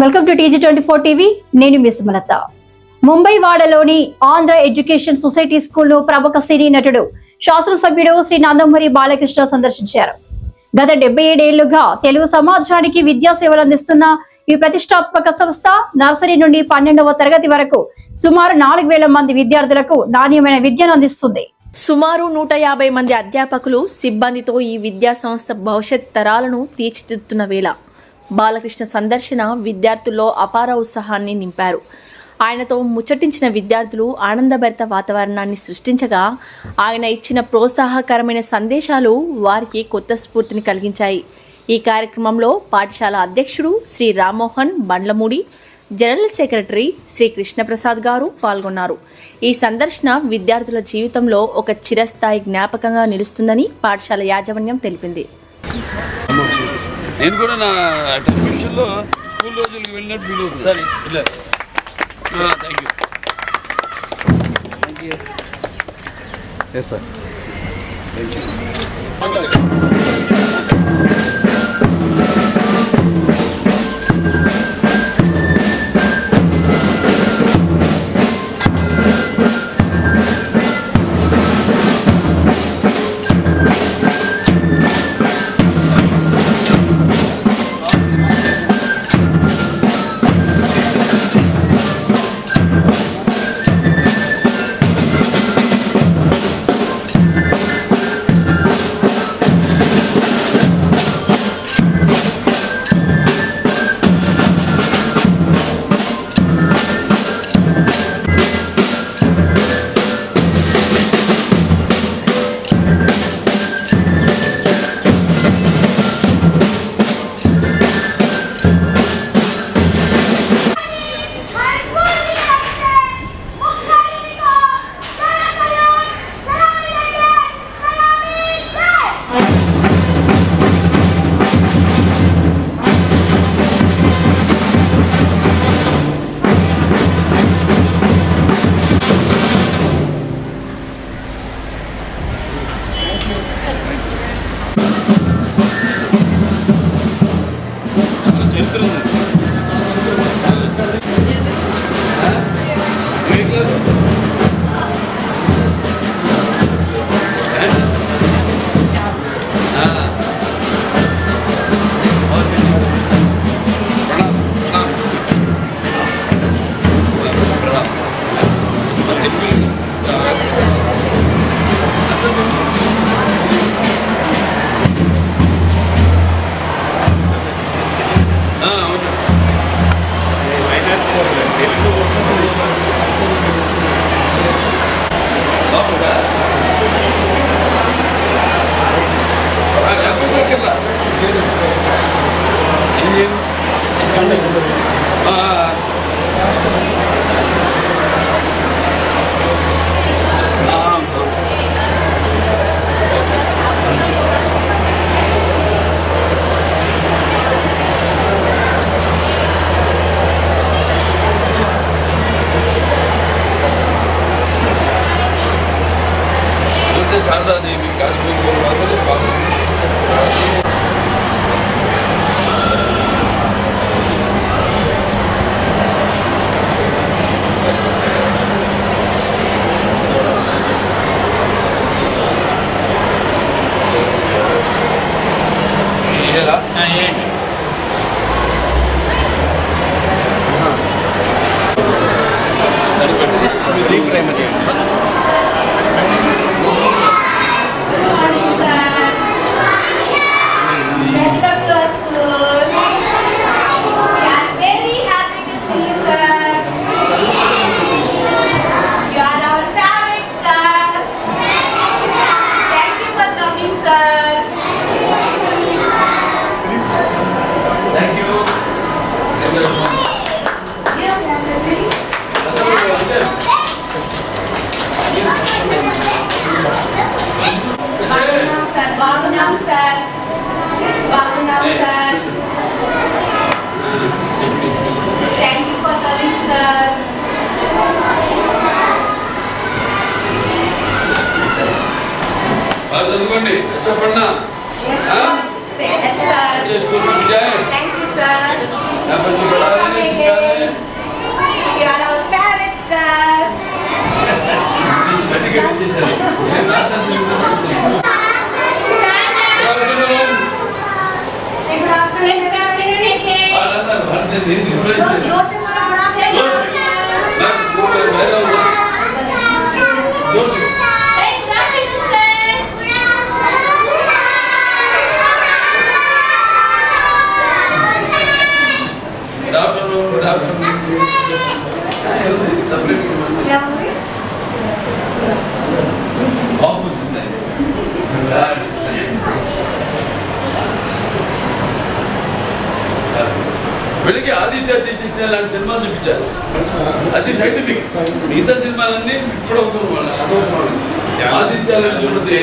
Welcome to TG twenty four TV. నేను మీ సుమలత. ముంబై వాడలోని ఆంధ్ర ఎడ్యుకేషన్ సొసైటీ స్కూల్లో ప్రముఖ సినీ నటుడు శాసనసభ్యుడు శ్రీ నందమూరి బాలకృష్ణ సందర్శించారు. గత డెబ్బై ఏడేళ్ళుగా తెలుగు సమాజానికి విద్యా సేవలు అందిస్తున్న ఈ ప్రతిష్టాత్మక సంస్థ నర్సరీ నుండి పన్నెండవ తరగతి వరకు సుమారు నాలుగు వేల మంది విద్యార్థులకు నాణ్యమైన విద్యను అందిస్తుంది. సుమారు నూట యాభై మంది అధ్యాపకులు సిబ్బందితో ఈ విద్యా సంస్థ భవిష్యత్ తరాలను తీర్చిదిద్దుతున్న వేళ బాలకృష్ణ సందర్శన విద్యార్థుల్లో అపార ఉత్సాహాన్ని నింపారు. ఆయనతో ముచ్చటించిన విద్యార్థులు ఆనందభరిత వాతావరణాన్ని సృష్టించగా ఆయన ఇచ్చిన ప్రోత్సాహకరమైన సందేశాలు వారికి కొత్త స్ఫూర్తిని కలిగించాయి. ఈ కార్యక్రమంలో పాఠశాల అధ్యక్షుడు శ్రీ రామ్మోహన్ బండ్లమూడి జనరల్ సెక్రటరీ శ్రీ కృష్ణప్రసాద్ గారు పాల్గొన్నారు. ఈ సందర్శన విద్యార్థుల జీవితంలో ఒక చిరస్థాయి జ్ఞాపకంగా నిలుస్తుందని పాఠశాల యాజమాన్యం తెలిపింది. నేను కూడా నా టెలివిజన్లో స్కూల్ రోజులకు వెళ్ళినట్టు ఫీల్ అవుతుంది సరే. ఇలా థ్యాంక్ యూ ఎస్ సార్ చాలా Thank you. ఆ, มันเอง Ram sir Baburam sir thank you for coming sir బాగా చదువుకోండి చెప్పండి చేసుకోండి జాయ్ థ్యాంక్ యూ సార్ నా పని పడాలి చిక్కాలి పెట్టి కట్టి చేశారు నేను రాస్తాను శిక్షణ లాంటి సినిమాలు చూపించారు. అది సైంటిఫిక్ మిగతా సినిమాలన్నీ ఇప్పుడు అవసరం. ఆదిత్యాలను చూస్తే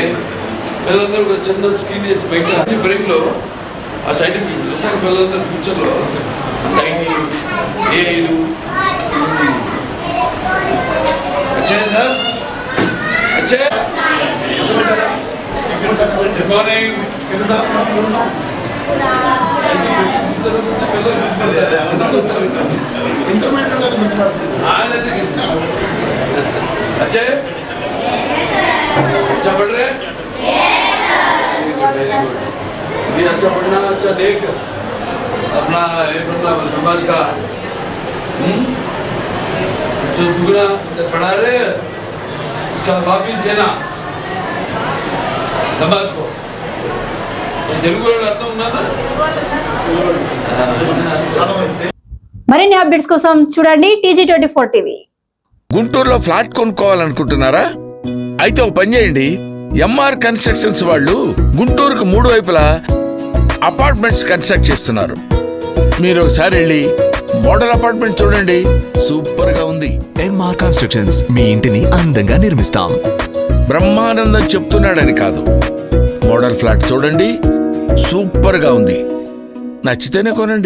పిల్లలందరూ చిన్న స్క్రీన్ చేసి బయట బ్రేక్లో ఆ సైంటిఫిక్ చూసాక పిల్లలందరూ ఫ్యూచర్లో ఏఐలు వచ్చాయి సార్? వచ్చాయి గుడ్ మార్నింగ్ अच्छे? अच्छा पढ़ रहे ये अच्छा पढ़ना अच्छा देख। अपना समाज का। हम्म? जो दुगना पढ़ा रहे उसका वापिस देना। समाज को। తెలుగు వాళ్ళు అర్థం ఉన్నారా మరిన్ని అప్డేట్స్ కోసం చూడండి టీజీ ట్వంటీ ఫోర్ టీవీ. గుంటూరులో ఫ్లాట్ కొనుక్కోవాలనుకుంటున్నారా? అయితే ఒక పని చేయండి. ఎంఆర్ కన్స్ట్రక్షన్స్ వాళ్ళు గుంటూరుకు మూడు వైపులా అపార్ట్మెంట్స్ కన్స్ట్రక్ట్ చేస్తున్నారు. మీరు ఒకసారి వెళ్ళి మోడల్ అపార్ట్మెంట్ చూడండి. సూపర్గా ఉంది ఎంఆర్ కన్స్ట్రక్షన్స్ మీ ఇంటిని అందంగా నిర్మిస్తాం. బ్రహ్మానందం చెప్తున్నాడని కాదు. మోడల్ ఫ్లాట్ చూడండి. సూపర్గా ఉంది. నచ్చితేనే కొనండి.